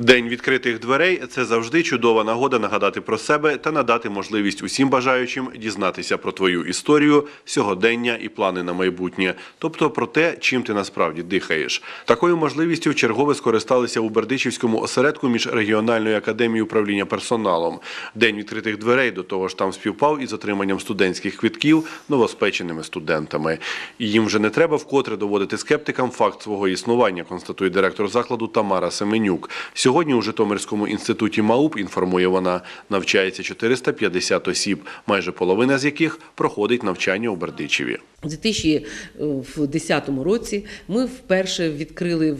День відкритих дверей це завжди чудова нагода нагадати про себе та надати можливість усім бажаючим дізнатися про твою історію, сьогодення і плани на майбутнє, тобто про те, чим ти насправді дихаєш. Такою можливістю чергове скористалися у Бердичівському осередку міжрегіональної академії управління персоналом. День відкритих дверей до того ж там співпав із отриманням студентських квитків новоспеченими студентами. І їм вже не треба вкотре доводити скептикам факт свого існування, констатує директор закладу Тамара Семенюк. Сьогодні у Житомирському інституті МАУП, інформує вона, навчається 450 осіб, майже половина з яких проходить навчання у Бердичеві. У 2010 році ми вперше відкрили е,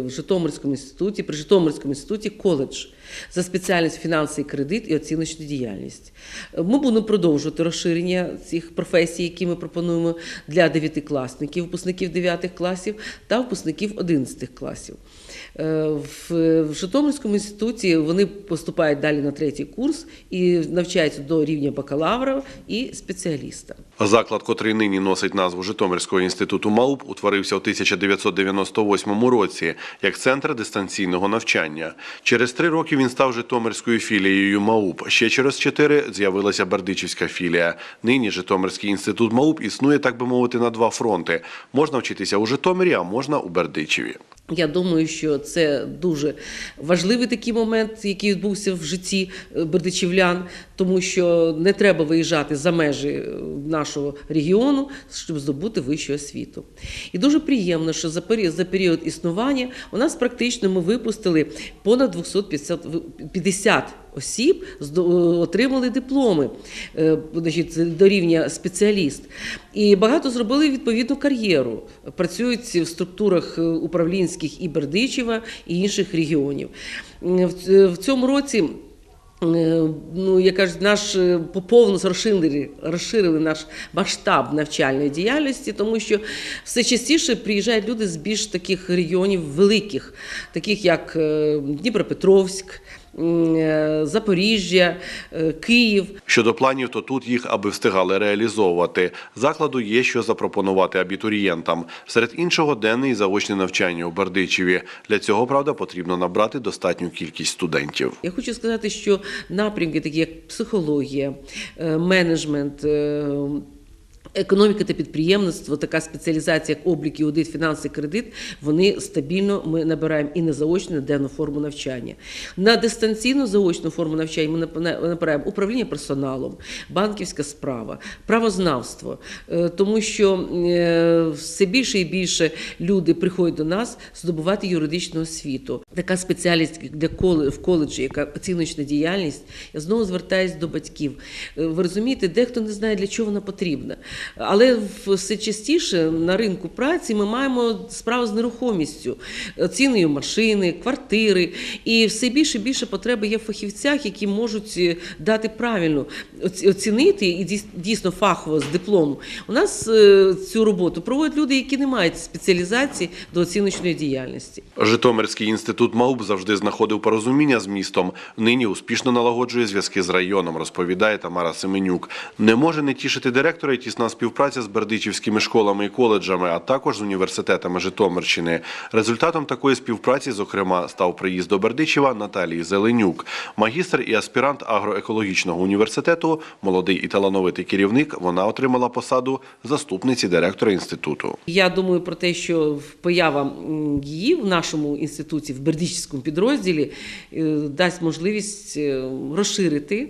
в Житомирському інституті, при Житомирському інституті коледж за спеціальністю фінанси і кредит і оціночна діяльність. Ми будемо продовжувати розширення цих професій, які ми пропонуємо для дев'ятикласників, випускників 9 класів та випускників 11 класів. Е, в Житомирському інституті вони поступають далі на третій курс і навчаються до рівня бакалавра і спеціаліста. Заклад, котрий нині носить назву Житомирського інституту МАУП, утворився у 1998 році як центр дистанційного навчання. Через три роки він став Житомирською філією МАУП. Ще через чотири з'явилася Бердичівська філія. Нині Житомирський інститут МАУП існує, так би мовити, на два фронти. Можна вчитися у Житомирі, а можна у Бердичеві. Я думаю, що це дуже важливий такий момент, який відбувся в житті е, бердичівлян, тому що не треба виїжджати за межі е, нашого регіону, щоб здобути вищу освіту. І дуже приємно, що за період, за період існування у нас практично ми випустили понад 250 осіб, отримали дипломи е, значить, до рівня спеціаліст. І багато зробили відповідну кар'єру. Працюють в структурах е, управлінських і Бердичева, і інших регіонів. В цьому році. е, Ну, як кажуть, наш е, поповну розширили, розширили наш масштаб навчальної діяльності, тому що все частіше приїжджають люди з більш таких регіонів великих, таких як е, Дніпропетровськ, е, Запоріжжя, е, Київ. Щодо планів, то тут їх, аби встигали реалізовувати. Закладу є що запропонувати абітурієнтам. Серед іншого, денне і заочне навчання у Бердичеві. Для цього, правда, потрібно набрати достатню кількість студентів. Я хочу сказати, що напрямки, такі як психологія, е, менеджмент. Економіка та підприємництво, така спеціалізація, як облік, і аудит, фінанси, кредит, вони стабільно ми набираємо і на заочну, і на денну форму навчання. На дистанційну заочну форму навчання ми набираємо управління персоналом, банківська справа, правознавство, Е, тому що е, все більше і більше люди приходять до нас здобувати юридичну освіту. Така спеціальність для в коледжі, яка оціночна діяльність. Я знову звертаюся до батьків. Е, Ви розумієте, дехто не знає, для чого вона потрібна. Але все частіше на ринку праці ми маємо справу з нерухомістю, ціною машини, квартири. І все більше і більше потреби є в фахівцях, які можуть е, дати правильно оцінити і дійс- дійсно фахово з диплому. У нас е, цю роботу проводять люди, які не мають спеціалізації до оціночної діяльності. Житомирський інститут МАУП завжди знаходив порозуміння з містом. Нині успішно налагоджує зв'язки з районом, розповідає Тамара Семенюк. Не може не тішити директора і тісна співпраця з бердичівськими школами і коледжами, а також з університетами Житомирщини. Результатом такої співпраці, зокрема, став приїзд до Бердичева Наталії Зеленюк, магістр і аспірант агроекологічного університету, молодий і талановитий керівник. Вона отримала посаду заступниці директора інституту. Я думаю про те, що поява її в нашому інституті, в Бердичівському підрозділі, е, дасть можливість е, розширити.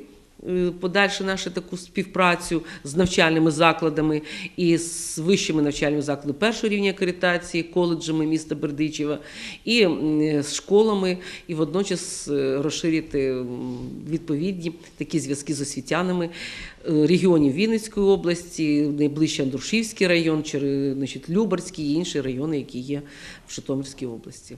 Е, Подальше нашу таку співпрацю з навчальними закладами і з вищими навчальними закладами першого рівня акредитації, коледжами міста Бердичева, і з школами, і водночас е, розширити відповідні такі зв'язки з освітянами е, регіонів Вінницької області, найближче Андрушівський район, Любарський і інші райони, які є в Житомирській області.